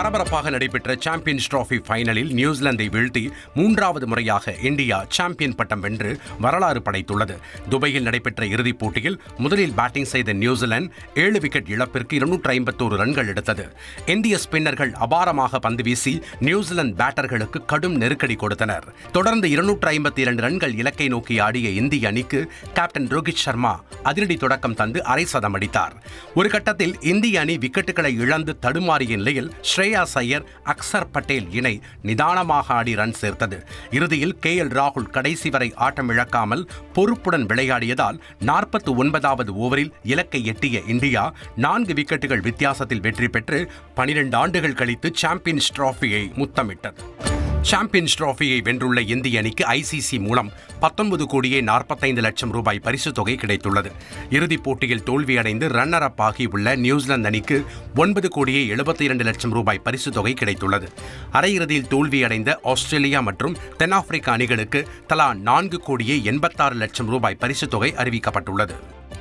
பரபரப்பாக நடைபெற்ற champions trophy ஃபைனலில் நியூசிலாந்தை வீழ்த்தி மூன்றாவது முறையாக இந்தியா சாம்பியன் பட்டம் வென்று வரலாறு படைத்துள்ளது. துபாயில் நடைபெற்ற இறுதிப் போட்டியில் முதலில் பேட்டிங் செய்த நியூசிலாந்து ஏழு விக்கெட் இழப்பிற்கு இருநூற்று ஐம்பத்தோரு ரன்கள் எடுத்தது. இந்திய ஸ்பின்னர்கள் அபாரமாக பந்து வீசி நியூசிலாந்து பேட்டர்களுக்கு கடும் நெருக்கடி கொடுத்தனர். தொடர்ந்து இருநூற்று ஐம்பத்தி இரண்டு ரன்கள் இலக்கை நோக்கி ஆடிய இந்திய அணிக்கு கேப்டன் ரோஹித் சர்மா அதிரடி தொடக்கம் தந்து அரை சதம் அடித்தார். ஒரு கட்டத்தில் இந்திய அணி விக்கெட்டுகளை இழந்து தடுமாறிய நிலையில் ஸ்ரே ஸ்ரேயாஸ் ஐயர் அக்சர் பட்டேல் இணை நிதானமாக ஆடி ரன் சேர்த்தது. இறுதியில் கே எல் ராகுல் கடைசி வரை ஆட்டம் இழக்காமல் பொறுப்புடன் விளையாடியதால் நாற்பத்தி ஒன்பதாவது ஓவரில் இலக்கை எட்டிய இந்தியா நான்கு விக்கெட்டுகள் வித்தியாசத்தில் வெற்றி பெற்று பனிரெண்டு ஆண்டுகள் கழித்து சாம்பியன்ஸ் டிராஃபியை முத்தமிட்டது. சாம்பியன்ஸ் டிராஃபியை வென்றுள்ள இந்திய அணிக்கு ஐசிசி மூலம் பத்தொன்பது கோடியே நாற்பத்தைந்து லட்சம் ரூபாய் பரிசுத் தொகை கிடைத்துள்ளது. இறுதிப் போட்டியில் தோல்வியடைந்து ரன்னர் அப் ஆகியுள்ள நியூசிலாந்து அணிக்கு ஒன்பது கோடியே எழுபத்தி இரண்டு லட்சம் ரூபாய் பரிசுத் தொகை கிடைத்துள்ளது. அரையிறுதியில் தோல்வியடைந்த ஆஸ்திரேலியா மற்றும் தென்னாப்பிரிக்கா அணிகளுக்கு தலா நான்கு கோடியே எண்பத்தாறு லட்சம் ரூபாய் பரிசுத் தொகை அறிவிக்கப்பட்டுள்ளது.